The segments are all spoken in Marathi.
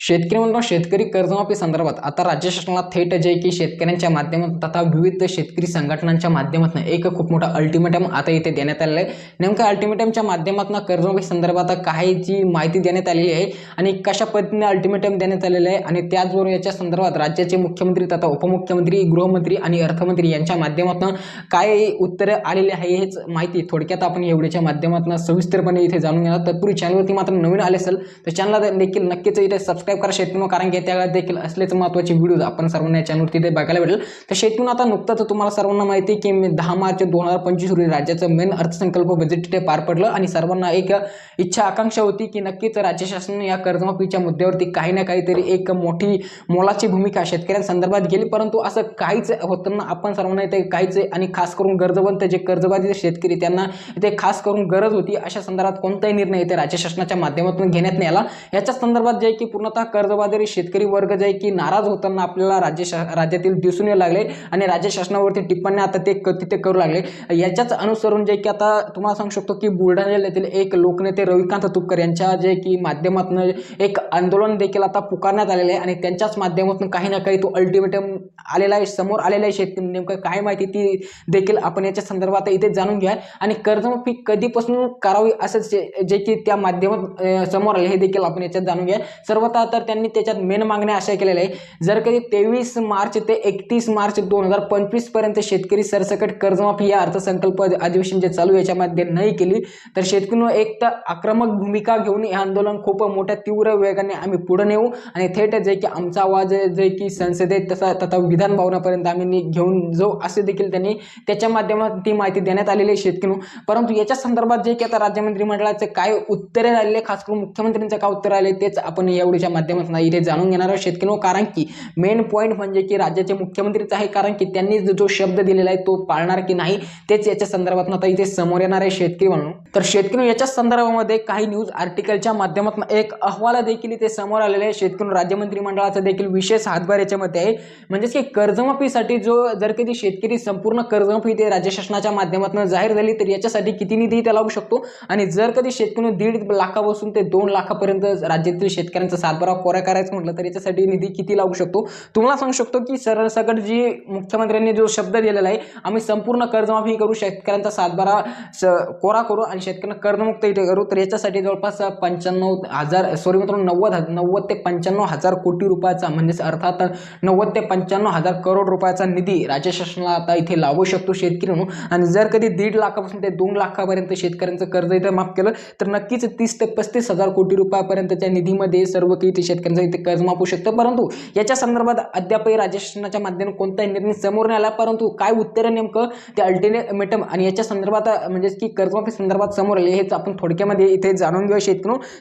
शेतकरी म्हणतो शेतकरी कर्जमाफी संदर्भात आता राज्य शासनाला थेट जे की शेतकऱ्यांच्या माध्यमातून तथा विविध शेतकरी संघटनांच्या माध्यमातून एक खूप मोठा अल्टिमेटम आता इथे देण्यात आलेलं आहे. नेमकं अल्टिमेटमच्या माध्यमातून कर्जमाफी संदर्भात काही जी माहिती देण्यात आलेली आहे आणि कशा पद्धतीने अल्टिमेटम देण्यात आलेलं आहे आणि त्याचबरोबर याच्या संदर्भात राज्याचे मुख्यमंत्री तथा उपमुख्यमंत्री गृहमंत्री आणि अर्थमंत्री यांच्या माध्यमातून काय उत्तरं आलेली आहे हेच माहिती थोडक्यात आपण एवढ्याच्या माध्यमातून सविस्तरपणे इथे जाणून घेणार तत्पूर्वी चॅनलवरती मात्र नवीन आले असेल तर चॅनलला देखील नक्कीच इथे सबस्क्राईब करा शेतकरी कारण की त्या देखील असलेच महत्त्वाचे व्हिडिओ आपण सर्वांना या चॅनलवरती बघायला भेटेल. तर शेतून आता नुकतंच तुम्हाला सर्वांना माहिती आहे की दहा मार्च दोन हजार पंचवीस रोजी राज्याचं मेन अर्थसंकल्प बजेट तिथे पार पडलं आणि सर्वांना एक इच्छा आकांक्षा होती की नक्कीच राज्य शासनाने या कर्जमाफीच्या मुद्द्यावरती काही ना काहीतरी एक मोठी मोलाची भूमिका शेतकऱ्यांसंदर्भात गेली परंतु असं काहीच होताना आपण सर्वांना इथे काहीच आणि खास करून गरजवंत जे कर्जबाधित शेतकरी त्यांना इथे खास करून गरज होती अशा संदर्भात कोणताही निर्णय इथे राज्य शासनाच्या माध्यमातून घेण्यात नाही आला. याच्या संदर्भात जे आहे की पूर्णतः कर्जबाजारी शेतकरी वर्ग जे आहे की नाराज होताना आपल्याला राज्य शा राज्यातील दिसून येऊ लागले आणि राज्य शासनावरती टिप्पण्या आता ते तिथे करू लागले. याच्याच अनुसरून जे की आता तुम्हाला सांगू शकतो की बुलढाणा जिल्ह्यातील एक लोकनेते रविकांत तुपकर यांच्या जे की माध्यमातून एक आंदोलन देखील आता पुकारण्यात आलेलं आहे आणि त्यांच्याच माध्यमातून काही ना काही तो अल्टिमेटम आलेला आहे समोर आलेला आहे शेतकरी. नेमकं काय माहिती ती देखील आपण याच्या संदर्भात इथे जाणून घ्या आणि कर्जमाफी कधीपासून करावी असं जे जे की त्या माध्यमात समोर आले हे देखील आपण याच्यात जाणून घ्या सर्वतः तर त्यांनी त्याच्यात मेन मागण्या अशा केलेल्या आहे जर कधी तेवीस मार्च ते एकतीस मार्च दोन हजार पंचवीसपर्यंत शेतकरी सरसकट कर्जमाफी या अर्थसंकल्प अधिवेशन जे चालू याच्यामध्ये नाही केली तर शेतकरी एक तर आक्रमक भूमिका घेऊन हे आंदोलन खूप मोठ्या तीव्र वेगाने आम्ही पुढे नेऊ. आणि थेट जे की आमचा आवाज जे की संसदेत तसा तथा विधान भवनापर्यंत आम्ही घेऊन जाऊ असे देखील त्यांनी त्याच्या माध्यमात ती माहिती देण्यात आलेली आहे शेतकरी. परंतु याच्या संदर्भात जे की आता राज्य मंत्रिमंडळाचे काय उत्तरे राहिले खास करून मुख्यमंत्र्यांचं काय उत्तर आले तेच आपण एवढीच्या माध्यमातून इथे जाणून घेणार आहोत शेतकरी कारण की मेन पॉईंट म्हणजे की राज्याचे मुख्यमंत्रीच आहे कारण की त्यांनी जो- शब्द दिलेला आहे तो पाळणार की नाही तेच याच्या संदर्भात आता इथे समोर येणार आहे शेतकरी म्हणून तर शेतकरी याच्या संदर्भामध्ये काही न्यूज आर्टिकलच्या माध्यमातून एक अहवाल देखील इथे समोर आलेले आहे. शेतकरी राज्य मंत्रिमंडळाचा देखील विशेष हातभार याच्यामध्ये आहे. म्हणजेच की कर्जमाफीसाठी जो जर कधी शेतकरी संपूर्ण कर्जमाफी ते राज्य शासनाच्या माध्यमातून जाहीर झाली तर याच्यासाठी किती निधी त्या लागू शकतो? आणि जर कधी शेतकरी दीड लाखापासून ते दोन लाखापर्यंत राज्यातील शेतकऱ्यांचा सातबारा कोरा करायचं म्हटलं तर याच्यासाठी निधी किती लागू शकतो? तुम्हाला सांगू शकतो की सरसकट जी मुख्यमंत्र्यांनी जो शब्द दिलेला आहे आम्ही संपूर्ण कर्जमाफी करू शेतकऱ्यांचा सातबारा स कोरा करू आणि शेतकऱ्यांना कर्जमुक्त इथे करू तर याच्यासाठी जवळपास पंच्याण्णव हजार सॉरी मित्रांनो नव्वद हजार नव्वद ते पंच्याण्णव हजार कोटी रुपयाचा म्हणजेच अर्थात नव्वद ते पंच्याण्णव हजार करोड रुपयाचा निधी राज्य शासनाला आता इथे लागू शकतो शेतकरी म्हणून आणि जर कधी दीड लाखापासून ते दोन लाखापर्यंत शेतकऱ्यांचं कर्ज इथे माफ केलं तर नक्कीच तीस ते पस्तीस हजार कोटी रुपयापर्यंतच्या निधीमध्ये सर्व काही ते शेतकऱ्यांचं इथे कर्ज मापू शकतं. परंतु याच्या संदर्भात अद्यापही राज्य शासनाच्या माध्यमातून कोणताही निर्णय समोर नाही आला. परंतु काय उत्तर नेमकं ते अल्टिमेटम आणि याच्या संदर्भात म्हणजेच की कर्जमाफी संदर्भात समोर आले हेच आपण थोडक्यामध्ये इथे जाणून घेऊ शेतकरी.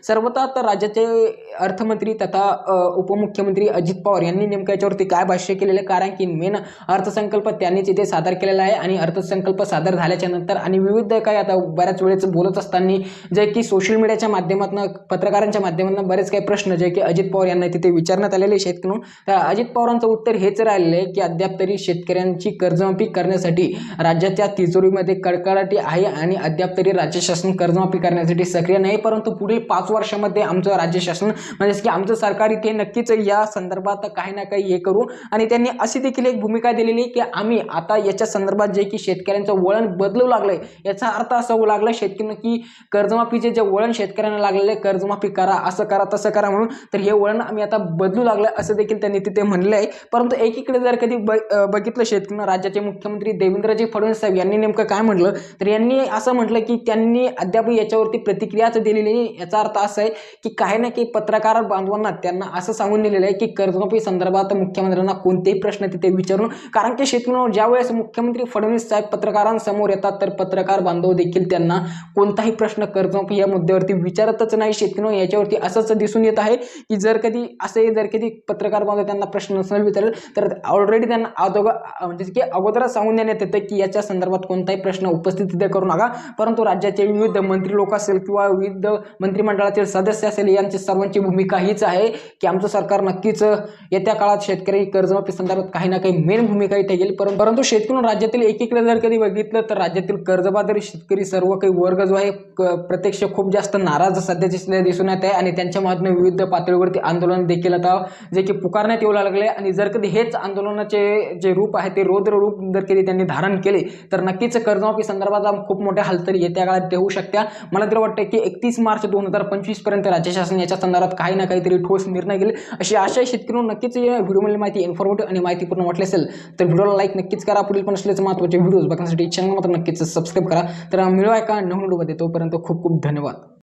सर्वतः तर राज्याचे अर्थमंत्री तथा उपमुख्यमंत्री अजित पवार यांनी नेमकं याच्यावरती काय भाष्य केलेलं? आहे कारण की मेन अर्थसंकल्प त्यांनीच इथे सादर केलेला आहे आणि अर्थसंकल्प सादर झाल्याच्यानंतर आणि विविध काय आता बऱ्याच वेळेस बोलत असताना जे की सोशल मीडियाच्या माध्यमातून पत्रकारांच्या माध्यमातून बरेच काही प्रश्न जे की अजित पवार यांना तिथे विचारण्यात आलेले शेतकरी तर अजित पवारांचं उत्तर हेच राहिलेलं आहे की अद्याप तरी शेतकऱ्यांची कर्जमाफी करण्यासाठी राज्याच्या तिजोरीमध्ये कडकडाटी आहे आणि अद्याप तरी राज्य शासन कर्जमाफी करण्यासाठी सक्रिय नाही परंतु पुढील पाच वर्षामध्ये आमचं राज्य शासन म्हणजेच की आमचं सरकार इथे नक्कीच या संदर्भात काही ना काही हे करू. आणि त्यांनी अशी देखील एक भूमिका दिलेली की आम्ही आता याच्या संदर्भात जे की शेतकऱ्यांचं वळण बदलू लागलंय याचा अर्थ असा होऊ लागला शेतकऱ्यांना की कर्जमाफीचे जे वळण शेतकऱ्यांना लागलेले कर्जमाफी करा असं करा तसं करा म्हणून तर हे वळण आम्ही आता बदलू लागलं असं देखील त्यांनी तिथे म्हणलं आहे परंतु एकीकडे जर कधी ब बघितलं शेतकऱ्यांना राज्याचे मुख्यमंत्री देवेंद्रजी फडणवीस साहेब यांनी नेमकं काय म्हटलं तर यांनी असं म्हटलं की त्यांनी अद्याप याच्यावरती प्रतिक्रियाच दिलेली नाही. याचा अर्थ असा आहे की काही ना काही पत्रकार बांधवांना त्यांना असं सांगून दिलेलं आहे की कर्जमाफी संदर्भात मुख्यमंत्र्यांना कोणतेही प्रश्न तिथे विचारून कारण की शेतकऱ्यांवर ज्यावेळेस मुख्यमंत्री फडणवीस साहेब पत्रकारांसमोर येतात तर पत्रकार बांधव देखील त्यांना कोणताही प्रश्न कर्जमाफी या मुद्द्यावरती विचारतच नाही. शेतकऱ्यांना याच्यावरती असंच दिसून येत आहे की जर कधी असे जर कधी पत्रकार बांधव त्यांना प्रश्न नसेल विचारेल तर ऑलरेडी त्यांना अगोदर म्हणजे की अगोदरच सांगून देण्यात येतं की याच्या संदर्भात कोणताही प्रश्न उपस्थित तिथे करू नका. परंतु राज्याचे विविध मंत्री लोक असेल किंवा विविध मंत्रिमंडळातील सदस्य असेल यांची सर्वांची भूमिका हीच आहे की आमचं सरकार नक्कीच येत्या काळात शेतकरी कर्जमाफी संदर्भात काही ना काही मेन भूमिका इथे घेईल परंतु शेतकरी राज्यातील एकीकडे जर कधी बघितलं तर राज्यातील कर्जबाजारी शेतकरी सर्व काही वर्ग जो आहे क- प्रत्यक्ष खूप जास्त नाराज सध्याचे दिसून येत आहे आणि त्यांच्या मधनं विविध पातळी पातळीवरती आंदोलन देखील आता जे की पुकारण्यात येऊ लागले आणि जर कधी हेच आंदोलनाचे जे रूप आहे ते रौद्र रूप जर कधी त्यांनी धारण केले तर नक्कीच कर्जमाफी संदर्भात खूप मोठ्या हालचाली येत्या काळात येऊ होऊ शकत्या. मला तर वाटतं की एकतीस मार्च दोन हजार पंचवीसपर्यंत राज्य शासन याच्या संदर्भात काही ना काहीतरी ठोस निर्णय घेईल. अशी आशा शेतकरी नक्कीच या व्हिडिओमध्ये माहिती इन्फॉर्मेटिव्ह आणि माहितीपूर्ण वाटली असेल तर व्हिडिओला लाईक नक्कीच करा. पुढील पण असलेच महत्त्वाचे व्हिडिओज बघण्यासाठी चॅनल मात्र नक्कीच सबस्क्राईब करा. तर मिळूया का नवीन व्हिडिओमध्ये तोपर्यंत खूप खूप धन्यवाद.